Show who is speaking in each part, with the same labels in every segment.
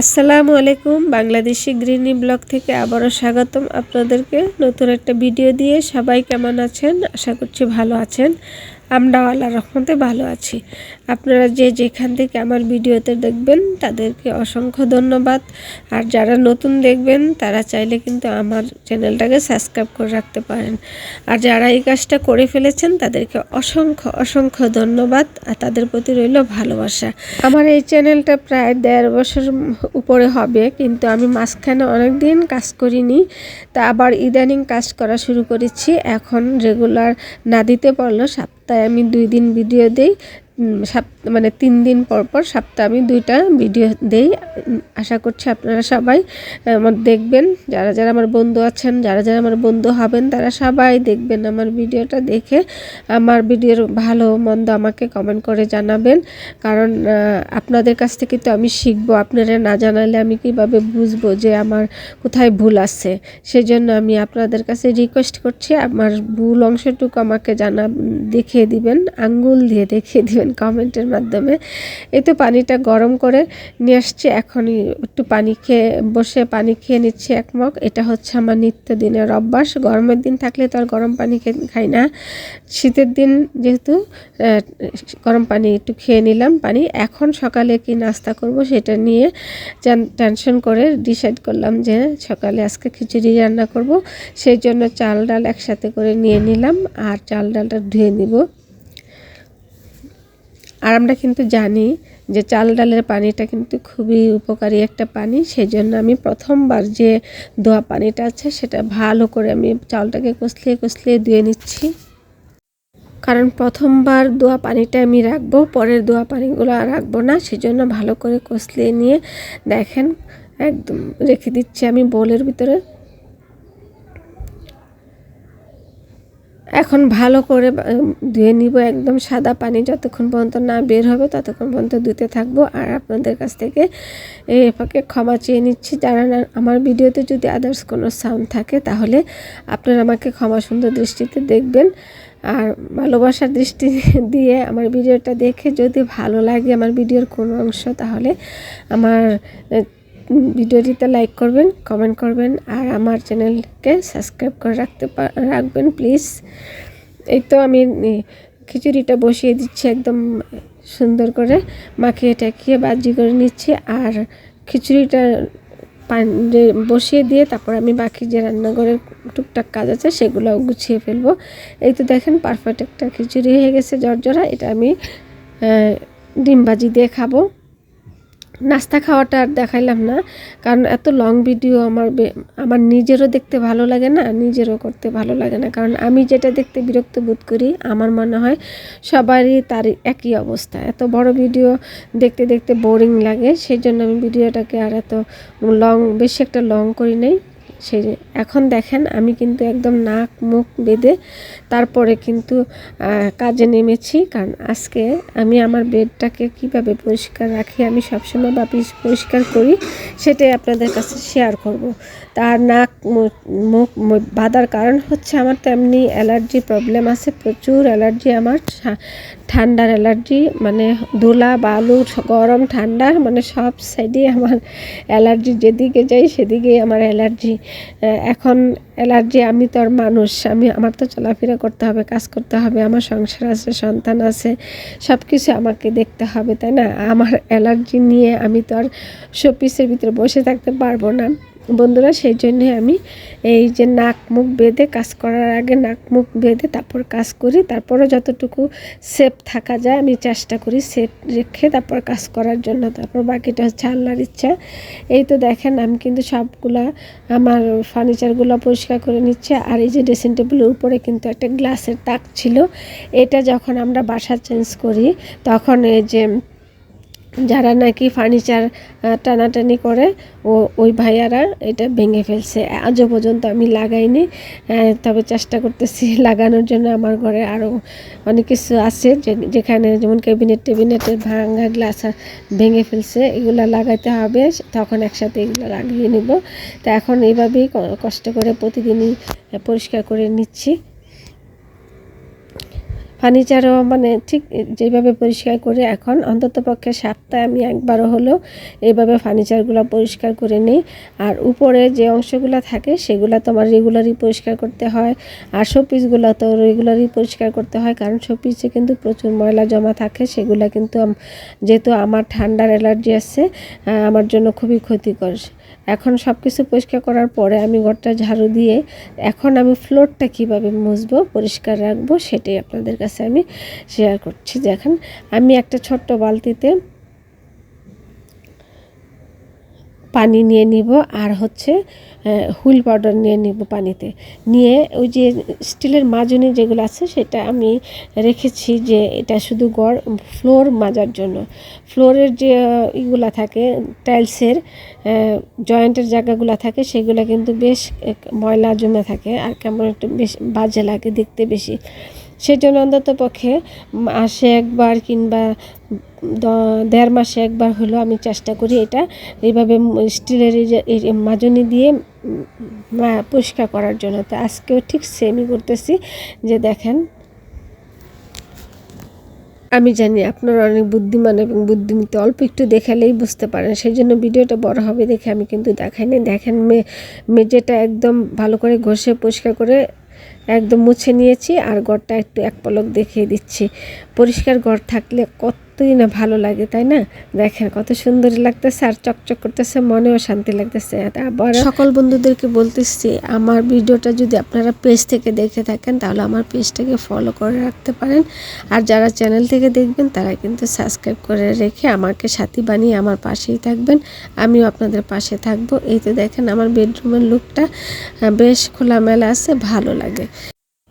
Speaker 1: আসসালামু আলাইকুম, বাংলাদেশি গ্রিনি ব্লগ থেকে আবারও স্বাগতম আপনাদেরকে। নতুন একটা ভিডিও দিয়ে সবাই কেমন আছেন? আশা করছি ভালো আছেন। আমরাও আল্লাহ রহমতে ভালো আছি। আপনারা যে যেখান থেকে আমার ভিডিওতে দেখবেন, তাদেরকে অসংখ্য ধন্যবাদ। আর যারা নতুন দেখবেন, তারা চাইলে কিন্তু আমার চ্যানেলটাকে সাবস্ক্রাইব করে রাখতে পারেন। আর যারা এই কাজটা করে ফেলেছেন, তাদেরকে অসংখ্য অসংখ্য ধন্যবাদ। আর তাদের প্রতি রইল ভালোবাসা। আমার এই চ্যানেলটা প্রায় দেড় বছর উপরে হবে, কিন্তু আমি মাঝখানে অনেক দিন কাজ করিনি। তা আবার ইদানিং কাজ করা শুরু করেছি। এখন রেগুলার না দিতে পারল সপ্তাহে আমি দুই দিন ভিডিও দেই। মানে তিন দিন পর পর সপ্তাহে আমি দুইটা ভিডিও দেই। আশা করছি আপনারা সবাই আমার দেখবেন। যারা যারা আমার বন্ধু আছেন, যারা যারা আমার বন্ধু হবেন, তারা সবাই দেখবেন আমার ভিডিওটা দেখে। আমার ভিডিওর ভালো মন্দ আমাকে কমেন্ট করে জানাবেন। কারণ আপনাদের কাছ থেকে তো আমি শিখব। আপনারা না জানালে আমি কীভাবে বুঝব যে আমার কোথায় ভুল আছে? সেজন্য আমি আপনাদের কাছে রিকোয়েস্ট করছি, আমার ভুল অংশটুকু আমাকে জানা দেখিয়ে দিবেন, আঙ্গুল দিয়ে দেখিয়ে দিবেন। কমেন্টের মাধ্যমে। এই তো পানিটা গরম করে নিয়ে আসছি। এখনই একটু পানি খেয়ে, বসে পানি খেয়ে নিচ্ছি এক মগ। এটা হচ্ছে আমার নিত্যদিনের অভ্যাস। গরমের দিন থাকলে তো আর গরম পানি খেয়ে খাই না। শীতের দিন যেহেতু গরম পানি একটু খেয়ে নিলাম পানি। এখন সকালে কি নাস্তা করব সেটা নিয়ে টেনশন করে ডিসাইড করলাম যে সকালে আজকে খিচুড়ি রান্না করব। সেই জন্য চাল ডাল একসাথে করে নিয়ে নিলাম। আর চাল ডালটা ধুয়ে নিব। আর আমরা কিন্তু জানি যে চাল ডালের পানিটা কিন্তু খুবই উপকারী একটা পানি। সেই জন্য আমি প্রথমবার যে দোয়া পানিটা আছে সেটা ভালো করে আমি চালটাকে কষলিয়ে কষলিয়ে ধুয়ে নিচ্ছি। কারণ প্রথমবার দোয়া পানিটা আমি রাখব, পরের দোয়া পানিগুলো আর রাখব না। সেজন্য ভালো করে কষলিয়ে নিয়ে দেখেন, একদম রেখে দিচ্ছি আমি বোলের ভিতরে। এখন ভালো করে ধুয়ে নিব একদম সাদা পানি যতক্ষণ পর্যন্ত না বের হবে ততক্ষণ পর্যন্ত ধুতে থাকব। আর আপনাদের কাছ থেকে এই ফাঁকে ক্ষমা চেয়ে নিচ্ছি। যারা না, আমার ভিডিওতে যদি আদার্স কোনো সাউন্ড থাকে তাহলে আপনারা আমাকে ক্ষমা সুন্দর দৃষ্টিতে দেখবেন। আর ভালোবাসার দৃষ্টি দিয়ে আমার ভিডিওটা দেখে যদি ভালো লাগে আমার ভিডিওর কোনো অংশ তাহলে আমার ভিডিওটিতে লাইক করবেন কমেন্ট করবেন, আর আমার চ্যানেলকে সাবস্ক্রাইব করে রাখতে রাখবেন প্লিজ এই তো আমি খিচুড়িটা বসিয়ে দিচ্ছি একদম সুন্দর করে। মাখিয়ে টাকিয়ে বাজি করে নিচ্ছি, আর খিচুড়িটা বসিয়ে দিয়ে তারপর আমি বাকি যে রান্নাঘরের টুকটাক কাজ আছে সেগুলোও গুছিয়ে ফেলব। এই তো দেখেন পারফেক্ট একটা খিচুড়ি হয়ে গেছে জর্জরা এটা আমি ডিম ভাজি দিয়ে খাব। নাস্তা খাওয়াটা আর দেখাইলাম না। কারণ এত লং ভিডিও আমার আমার নিজেরও দেখতে ভালো লাগে না, নিজেরও করতে ভালো লাগে না। কারণ আমি যেটা দেখতে বিরক্ত বোধ করি, আমার মনে হয় সবারই তার একই অবস্থা। এত বড় ভিডিও দেখতে দেখতে বোরিং লাগে সেই জন্য আমি ভিডিওটাকে আর এত লং বেশি একটা লং করি নেই। সে এখন দেখেন আমি কিন্তু একদম নাক মুখ বেঁধে তারপরে কিন্তু কাজে নেমেছি কারণ আজকে আমি আমার বেডটাকে কীভাবে পরিষ্কার রাখি, আমি সবসময় বা পরিষ্কার করি, সেটাই আপনাদের কাছে শেয়ার করব। তার নাক মুখ বাঁধার কারণ হচ্ছে আমার তেমনি অ্যালার্জি প্রবলেম আছে, প্রচুর অ্যালার্জি আমার ঠান্ডার অ্যালার্জি মানে ধুলা, বালু গরম ঠান্ডা মানে সব সাইডে আমার অ্যালার্জি, যেদিকে যাই সেদিকেই আমার অ্যালার্জি এখন অ্যালার্জি, আমি তো আর মানুষ, আমি, আমার তো চলাফেরা করতে হবে, কাজ করতে হবে, আমার সংসার আছে, সন্তান আছে সব কিছু আমাকে দেখতে হবে, তাই না? আমার অ্যালার্জি নিয়ে আমি তো আর শোপিসের ভিতরে বসে থাকতে পারব না। বন্ধুরা, সেই জন্যে আমি এই যে নাক মুখ বেঁধে কাজ করার আগে নাক মুখ বেঁধে তারপর কাজ করি। তারপরে যতটুকু সেফ থাকা যায়, আমি চেষ্টা করি সেফ রেখে তারপর কাজ করার জন্য। তারপর বাকিটা হচ্ছে আল্লাহর ইচ্ছা। এই তো দেখেন, আমি কিন্তু সবগুলা আমার ফার্নিচারগুলো পরিষ্কার করে নিচ্ছে। আর এই যে ড্রেসিং টেবিলের উপরে কিন্তু একটা গ্লাসের তাক ছিল। এটা যখন আমরা বাসা চেঞ্জ করি, তখন এই যে যারা নাকি ফার্নিচার টানাটানি করে, ও, ওই ভাইয়ারা এটা ভেঙে ফেলছে। আজও পর্যন্ত আমি লাগাইনি। তবে চেষ্টা করতেছি লাগানোর জন্য আমার ঘরে আরও অনেক কিছু আছে। যেখানে যেমন ক্যাবিনেট টেবিনেটের ভাঙা গ্লাস ভেঙে ফেলছে, এগুলো লাগাইতে হবে। তখন একসাথে এগুলো লাগিয়ে নেব। তো এখন এইভাবেই কষ্ট করে প্রতিদিনই পরিষ্কার করে নিচ্ছি। ফার্নিচারও মানে ঠিক যেভাবে পরিষ্কার করে এখন অন্তত পক্ষে সপ্তাহে আমি একবারও হলেও এইভাবে ফার্নিচারগুলো পরিষ্কার করে নিই। আর উপরে যে অংশগুলো থাকে সেগুলো তো আমার রেগুলারই পরিষ্কার করতে হয়। আর শোপিসগুলো তো রেগুলারই পরিষ্কার করতে হয় কারণ শোপিসে কিন্তু প্রচুর ময়লা জমা থাকে, সেগুলো কিন্তু যেহেতু আমার ঠান্ডার অ্যালার্জি আছে আমার জন্য খুবই ক্ষতিকর। এখন সব কিছু পরিষ্কার করার পরে আমি ঘরটা ঝাড়ু দিয়ে এখন আমি ফ্লোরটা কীভাবে মুছবো, পরিষ্কার রাখব, সেটাই আপনাদের কাছে আমি শেয়ার করছি। দেখেন, আমি একটা ছোট্ট বালতিতে পানি নিয়ে নিব আর হচ্ছে হুইল পাউডার নিয়ে নিব পানিতে। নিয়ে ওই যে স্টিলের মাজনি যেগুলো আছে সেটা আমি রেখেছি যে এটা শুধু গড়, ফ্লোর মাজার জন্য। ফ্লোরের যে ইগুলা থাকে, টাইলসের জয়েন্টের জায়গাগুলো থাকে, সেগুলো কিন্তু বেশ ময়লা জমে থাকে আর কেমন একটু বেশ বাজে লাগে দেখতে বেশি। সেজন্য অন্তত পক্ষে মাসে একবার কিংবা দেড় মাসে একবার হলো আমি চেষ্টা করি এটা এইভাবে স্টিলের মাজনি দিয়ে পরিষ্কার করার জন্য। তো আজকেও ঠিক সেমই করতেছি যে দেখেন, আমি জানি আপনারা অনেক বুদ্ধিমান এবং বুদ্ধিমতী, অল্প একটু দেখালেই বুঝতে পারেন। সেই জন্য ভিডিওটা বড় হবে দেখে আমি কিন্তু দেখাইনি। দেখেন মে, মেঝেটা একদম ভালো করে ঘষে পরিষ্কার করে একদম মুছে নিয়েছি আর ঘরটা একটু এক পলক দেখিয়ে দিচ্ছি। পরিষ্কার ঘর থাকলে কতই না ভালো লাগে, তাই না? দেখেন কত সুন্দর লাগতেছে আর চকচক করতেছে, মনেও শান্তি লাগতেছে। আবার সকল বন্ধুদেরকে বলতেছি, আমার ভিডিওটা যদি আপনারা পেজ থেকে দেখে থাকেন, তাহলে আমার পেজটাকে ফলো করে রাখতে পারেন। আর যারা চ্যানেল থেকে দেখবেন, তারা কিন্তু সাবস্ক্রাইব করে রেখে আমাকে সাথী বানিয়ে আমার পাশেই থাকবেন। আমিও আপনাদের পাশে থাকব। এই তো দেখেন আমার বেডরুমের লুকটা বেশ খোলামেলা আছে, ভালো লাগে।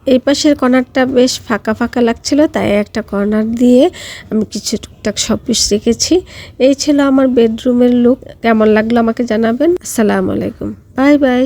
Speaker 1: এই পাশের কর্নারটা বেশ ফাঁকা ফাঁকা লাগছিল, তাই একটা কর্নার দিয়ে আমি কিছু টুকটাক সব পিস রেখেছি। এই ছিল আমার বেডরুমের লুক, কেমন লাগল আমাকে জানাবেন। আসসালামু আলাইকুম। Bye bye.